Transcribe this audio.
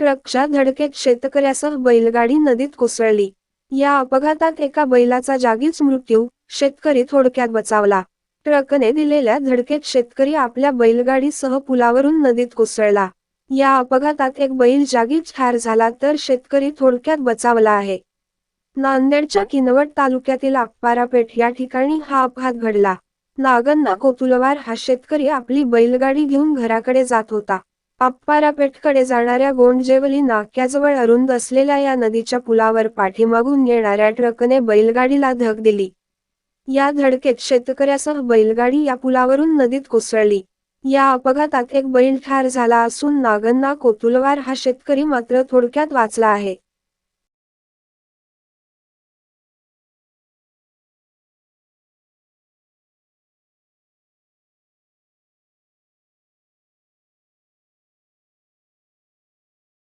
ट्रकच्या धडकेत शेतकऱ्यासह बैलगाडी नदीत कोसळली. या अपघातात एका बैलाचा जागीच मृत्यू शेतकरी थोडक्यात बचावला. ट्रकने दिलेल्या धडकेत शेतकरी आपल्या बैलगाडीसह पुलावरून नदीत कोसळला. या अपघातात एक बैल जागीच ठार झाला तर शेतकरी थोडक्यात बचावला आहे. नांदेडच्या किनवट तालुक्यातील अप्पारापेठ या ठिकाणी हा अपघात घडला. नागन्ना कोतुलवार हा शेतकरी आपली बैलगाडी घेऊन घराकडे जात होता. अप्पारापेठकडे जाणाऱ्या गोंडजेवली नाक्याजवळ अरुंद असलेल्या या नदीच्या पुलावर पाठीमागून येणाऱ्या ट्रकने बैलगाडीला धक दिली. या धडकेत शेतकऱ्यासह बैलगाडी या पुलावरून नदीत कोसळली. या अपघातात एक बैल ठार झाला असून नागन्ना कोतुलवार हा शेतकरी मात्र थोडक्यात वाचला आहे.